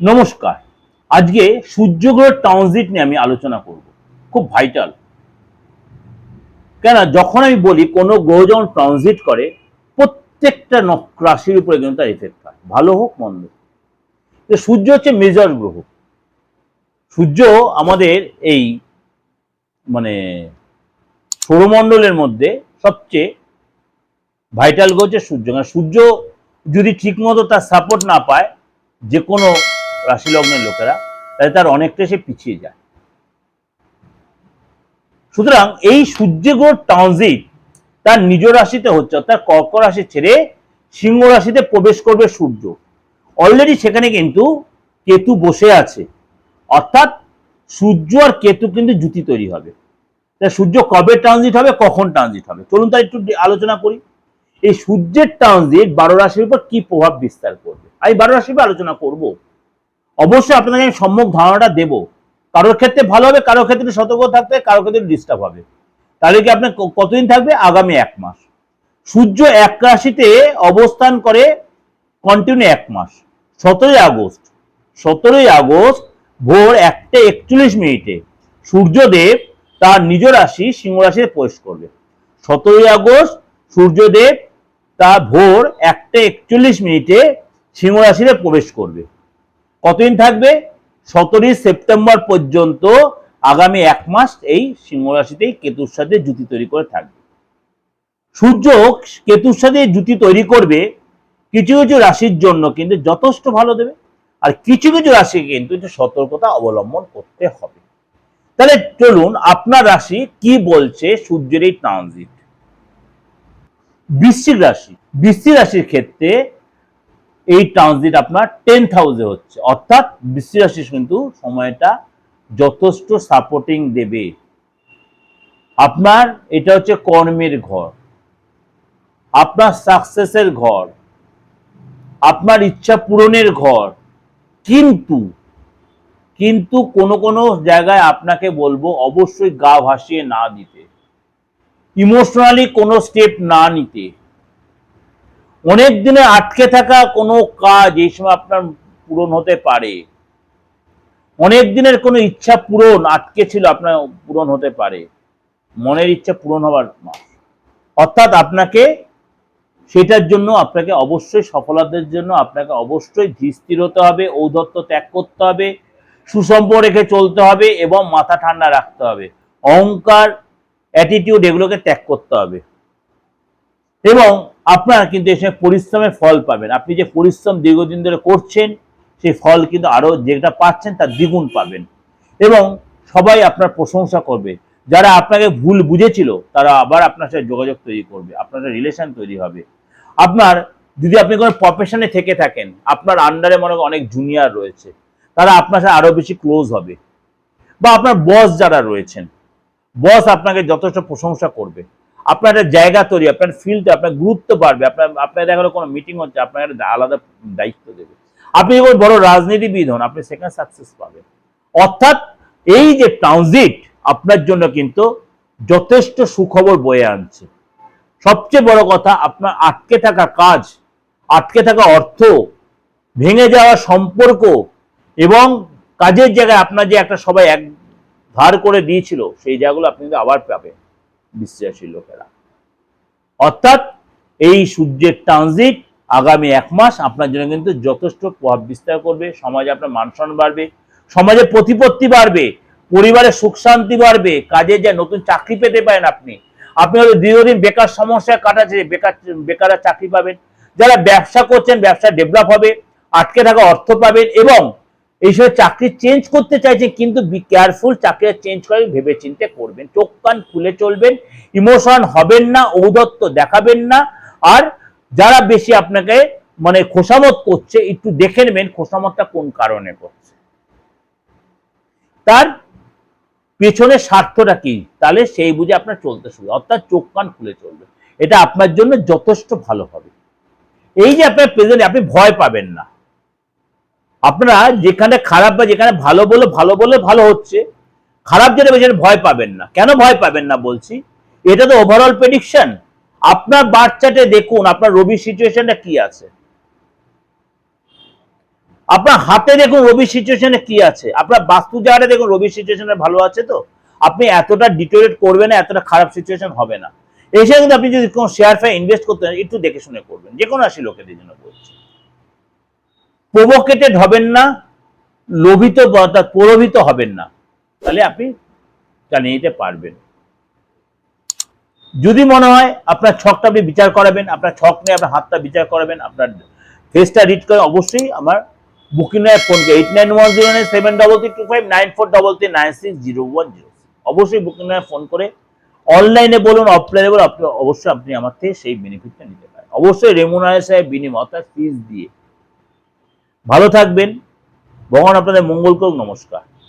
নমস্কার। আজকে সূর্যগ্রহের ট্রানজিট নিয়ে আমি আলোচনা করব। খুব ভাইটাল কেন যখন আমি বলি কোনো গ্রহ যখন ট্রানজিট করে, প্রত্যেকটা রাশির উপরে কিন্তু তার এফেক্ট হয়। ভালো হোক, মন্দ। তো সূর্য হচ্ছে মেজর গ্রহ। সূর্য আমাদের এই মানে সৌরমণ্ডলের মধ্যে সবচেয়ে ভাইটাল গ্রহ হচ্ছে সূর্য। কারণ সূর্য যদি ঠিকমতো তার সাপোর্ট না পায় যে কোনো রাশি লগ্নের লোকেরা তাহলে তার অনেকটা সে পিছিয়ে যায়। সুতরাং এই সূর্য গ্রহ ট্রানজিট তার নিজ রাশিতে হচ্ছে, অর্থাৎ কর্ক রাশি ছেড়ে সিংহ রাশিতে প্রবেশ করবে সূর্য। অলরেডি সেখানে কিন্তু কেতু বসে আছে। অর্থাৎ সূর্য আর কেতু কিন্তু জুতি তৈরি হবে। তা সূর্য কবে ট্রানজিট হবে, কখন ট্রানজিট হবে? চলুন তার একটু আলোচনা করি। এই সূর্যের ট্রানজিট বারো রাশির উপর কি প্রভাব বিস্তার করবে? আমি বারো রাশির আলোচনা করব। অবশ্যই আপনাকে আমি সম্যক ধারণাটা দেব। কারোর ক্ষেত্রে ভালো হবে, কারোর ক্ষেত্রে সতর্ক থাকতে কারোর ক্ষেত্রে ডিস্টার্ব হবে। তাহলে কি আপনার কতদিন থাকবে? আগামী এক মাস। সূর্য এক রাশিতে অবস্থান করে কন্টিনিউ এক মাস। সতেরোই আগস্ট। সতেরোই আগস্ট ভোর একটা একচল্লিশ মিনিটে সূর্যদেব তার নিজ রাশি সিংহ রাশিতে প্রবেশ করবে। সতেরোই আগস্ট সূর্যদেব তা ভোর একটা একচল্লিশ মিনিটে সিংহ রাশিতে প্রবেশ করবে। কতদিন থাকবে? সতেরোই সেপ্টেম্বর পর্যন্ত আগামী এক মাস এই সিংহ রাশিতেই কেতুর সাথে জুতি তৈরি করে থাকবে। সূর্য কেতুর সাথে জুতি তৈরি করবে কিছু কিছু রাশির জন্য কিন্তু যথেষ্ট ভালো দেবে আর কিছু কিছু রাশি কিন্তু সতর্কতা অবলম্বন করতে হবে। তাহলে চলুন আপনার রাশি কি বলছে সূর্যের এই ট্রানজিট বৃশ্চিক রাশি। বৃশ্চিক রাশির ক্ষেত্রে এই ট্রানজিট আপনার টেন্থ হাউসে হচ্ছে। অর্থাৎ বৃশ্চিক রাশি কিন্তু সময়টা যথেষ্ট সাপোর্টিং দেবে। আপনার এটা হচ্ছে কর্মের ঘর। আপনার সাকসেসের ঘর। আপনার ইচ্ছা পূরণের ঘর। কিন্তু কিন্তু কোনো কোনো জায়গায় আপনাকে বলব অবশ্যই গা ভাসিয়ে না দিতে। ইমোশনালি কোনো স্টেপ না নিতে। অনেক দিনে আটকে থাকা কোনো কাজ এই সময় আপনার পূরণ হতে পারে। অনেক দিনের কোনো ইচ্ছা পূরণ আটকে ছিল, আপনার পূরণ হতে পারে। মনের ইচ্ছা পূরণ হবার মাস অর্থাৎ আপনাকে সেটার জন্য আপনাকে অবশ্যই সফলতার জন্য আপনাকে অবশ্যই ধীর হতে হবে ঔদত্ত ত্যাগ করতে হবে সুসম্প রেখে চলতে হবে এবং মাথা ঠান্ডা রাখতে হবে। অহংকার অ্যাটিটিউড এগুলোকে ত্যাগ করতে হবে। এবং আপনার কিন্তু এসে পরিশ্রমের ফল পাবেন। আপনি যে পরিশ্রম দীর্ঘদিন ধরে করছেন, সেই ফল কিন্তু আরও যেটা পাচ্ছেন তার দ্বিগুণ পাবেন। এবং সবাই আপনার প্রশংসা করবে। যারা আপনাকে ভুল বুঝেছিল, তারা আবার আপনার সাথে যোগাযোগ তৈরি করবে, আপনার সাথে রিলেশন তৈরি হবে। আপনার, যদি আপনি কোনো প্রফেশনে থেকে থাকেন, আপনার আন্ডারে মনে অনেক জুনিয়র রয়েছে, তারা আপনার সাথে আরও বেশি ক্লোজ হবে। বা আপনার বস যারা রয়েছেন বস আপনাকে যথেষ্ট প্রশংসা করবে। আপনার একটা জায়গা তৈরি, আপনার ফিল্ডে আপনার গুরুত্ব বাড়বে, আপনার আপনার দেখা কোনো মিটিং হচ্ছে, আপনার আলাদা দায়িত্ব দেবে। আপনি যখন বড় রাজনীতিবিদ হন, আপনি সেখানে সাকসেস পাবেন। অর্থাৎ এই যে ট্রানজিট আপনার জন্য কিন্তু যথেষ্ট সুখবর বয়ে আনছে। সবচেয়ে বড় কথা, আপনার আটকে থাকা কাজ, আটকে থাকা অর্থ, ভেঙে যাওয়া সম্পর্ক এবং কাজের জায়গায় আপনার যে একটা সবাই এক ধার করে দিয়েছিল, সেই জায়গাগুলো আপনি কিন্তু আবার পাবেন। বিশ্বাসী লোকেরা। অর্থাৎ এই সূর্যের ট্রানজিট আগামী এক মাস আপনার জন্য কিন্তু যথেষ্ট প্রভাব বিস্তার করবে, সমাজে আপনার মান সম্মান বাড়বে, সমাজে প্রতিপত্তি বাড়বে, পরিবারে সুখ শান্তি বাড়বে, কাজে যে নতুন চাকরি পেতে পারেন আপনি। আপনি হয়তো দীর্ঘদিন বেকার সমস্যা কাটাচ্ছে, বেকার, বেকাররা চাকরি পাবেন। যারা ব্যবসা করছেন, ব্যবসা ডেভেলপ হবে, আটকে থাকা অর্থ পাবেন এবং এই সময় চাকরি চেঞ্জ করতে চাইছেন কিন্তু বি কেয়ারফুল চাকরিটা চেঞ্জ করে ভেবে চিন্তে করবেন। চোখ কান খুলে চলবেন ইমোশন হবেন না, ঔদত্ত দেখাবেন না। আর যারা বেশি আপনাকে মানে খোসামত করছে, একটু দেখে নেবেন খোসামতটা কোন কারণে করছে। তার পেছনে স্বার্থটা কি? তাহলে সেই বুঝে আপনার চলতে শুরু অর্থাৎ চোখ কান খুলে চলবে। এটা আপনার জন্য যথেষ্ট ভালো হবে। এই যে আপনার প্রেজেন্ট আপনি ভয় পাবেন না। আপনারা যেখানে খারাপ বা যেখানে ভালো বলে ভালো বলে ভালো হচ্ছে। খারাপ যেটা বেশি ভয় পাবেন না। কেন ভয় পাবেন না বলছি? এটা তো ওভারঅল প্রেডিকশন আপনার বাচ্চাটে দেখুন, আপনার রবি সিচুয়েশনটা কি আছে? আপনার হাতে দেখুন রবি সিচুয়েশনে কি আছে? আপনার বাস্তু জায়গাটা দেখুন রবি সিচুয়েশনে ভালো আছে তো? আপনি এতটা ডিটোরেট করবেন না, এতটা খারাপ সিচুয়েশন হবে না। এসে কিন্তু আপনি যদি কোনো শেয়ার ফেয়ার ইনভেস্ট করতে একটু দেখে শুনে করবেন। যে কোনো রাশি লোকেদের জন্য বলছি। প্রভোকেটেড হবেন না, লোভিত অর্থাৎ প্রলোভিত হবেন না। তাহলে আপনি চালিয়ে নিতে পারবেন। যদি মনে হয় আপনার ছকটা আপনি বিচার করাবেন, আপনার ছক নিয়ে আপনার হাতটা বিচার করাবেন, আপনার ফেসটা রিড করে অবশ্যই আমার বুকিং এর phone eight nine one zero nine seven double three two five nine four double three nine six zero one zero অবশ্যই বুকিং এর ফোন করে অনলাইনে বলুন অফলাইনে বলুন, আপনি অবশ্যই আপনি আমার থেকে সেই বেনিফিটটা নিতে পারেন। অবশ্যই রেমুনারেশনের বিনিময়, অর্থাৎ ফিস দিয়ে। ভালো থাকবেন। ভগবান আপনাদের মঙ্গল করুক নমস্কার।